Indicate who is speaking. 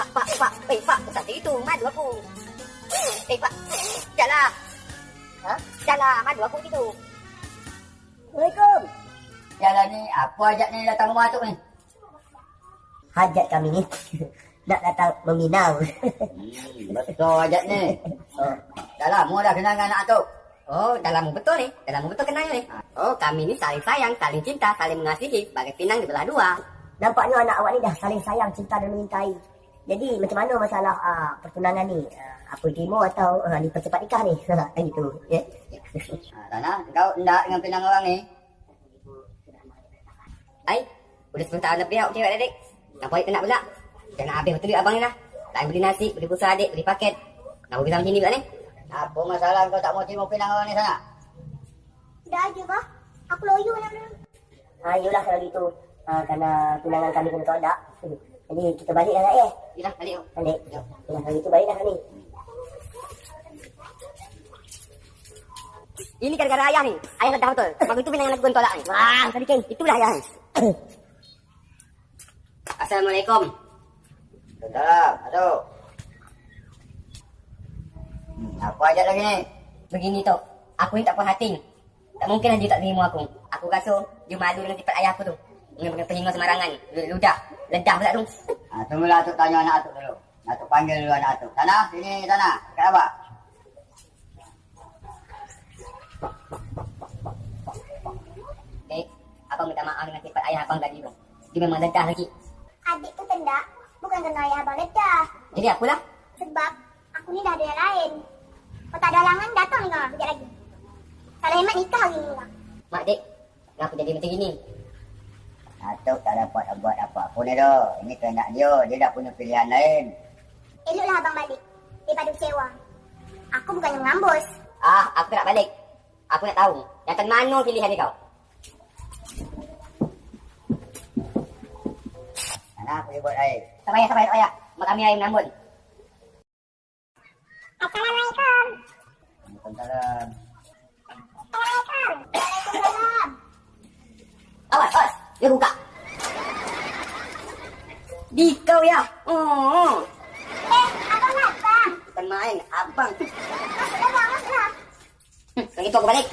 Speaker 1: Eh, Pak, tak itu. Madu aku. Eh, Pak. Janganlah. Ha? Janganlah, madu aku gitu.
Speaker 2: Assalamualaikum.
Speaker 3: Jalan ni, apa ajak ni datang rumah tu ni?
Speaker 2: Hajat kami ni nak datang meminang.
Speaker 3: Hmm, betul ajak ni. Oh, dah lama dah kenal dengan anak tu.
Speaker 1: Oh, dah lama betul ni. Dah lama betul kenal ni. Oh, kami ni saling sayang, saling cinta, saling mengasihi. Bagai pinang di belah dua.
Speaker 2: Nampaknya anak awak ni dah saling sayang, cinta dan mencintai. Jadi macam mana masalah uh, pertunangan ni? Uh, apa demo atau uh, ni percepat nikah ni? Kan gitu. Ya.
Speaker 3: Ha, Tanah, kau endak dengan pinang orang ni?
Speaker 1: Ai, udah 10 tahun lebih awak cewek adik. Nak baik nak pula. Jangan habis betul abang ni lah. Tak beli nasi, beli pulsa adik, beli paket. Nak pergi sama sini pula ni.
Speaker 3: Apa masalah kau tak mau terima pinang orang ni sana?
Speaker 4: Dah aja bah. Aku loyo nak dulu.
Speaker 2: Ha, yelah kalau gitu. Uh, kerana tunangan kami kena tolak. Jadi kita balik lah nak eh.
Speaker 1: Yalah, balik.
Speaker 2: Balik. Yalah, kalau gitu balik dah kami.
Speaker 1: Ini gara-gara ayah ni. Ayah dah betul. Sebab itu pinang anak gue tolak ni. Wah, tadi kan. Itulah ayah ni. Assalamualaikum.
Speaker 3: Salam, aduh. Hmm, apa ajak lagi ni?
Speaker 1: Begini tu. Aku ni tak puas hati. Tak mungkin lah dia tak terima aku. Aku rasa dia malu dengan sifat ayah aku tu. Dengan penyinggung sembarangan. Ludah. Ledah pula tu.
Speaker 3: Ha, tunggulah Atuk tanya anak Atuk dulu. Atuk panggil dulu anak Atuk. Tanah, sini Tanah. Kat apa?
Speaker 1: Dek, abang minta maaf dengan sifat ayah abang tadi tu. Dia memang ledah lagi.
Speaker 4: Adik tu tendak. Bukan kena ayah abang ledah.
Speaker 1: Jadi akulah.
Speaker 4: Sebab aku ni dah ada yang lain. Kau tak ada halangan, datang ni kau lagi. Kalau hemat nikah lagi ni kau.
Speaker 1: Mak dek, kenapa jadi macam ini?
Speaker 3: Atuk tak dapat buat apa-apa ni dah. Ini kehendak dia. Dia dah punya pilihan lain.
Speaker 4: Eloklah abang balik. Daripada kecewa. Aku bukannya mengambus.
Speaker 1: Ah, aku tak nak balik. Aku nak tahu. Akan mana pilihan dia kau?
Speaker 3: Tanah, pergi buat air.
Speaker 1: Tak payah, tak payah, tak payah. Mak kami air menambun.
Speaker 4: Assalamualaikum.
Speaker 3: Waalaikumsalam.
Speaker 1: Dia buka. Di kau ya. Oh,
Speaker 4: Eh, abang datang.
Speaker 1: bukan main. Abang.
Speaker 4: Masuklah bang, masuklah.
Speaker 1: Hmm, Kalau gitu aku balik.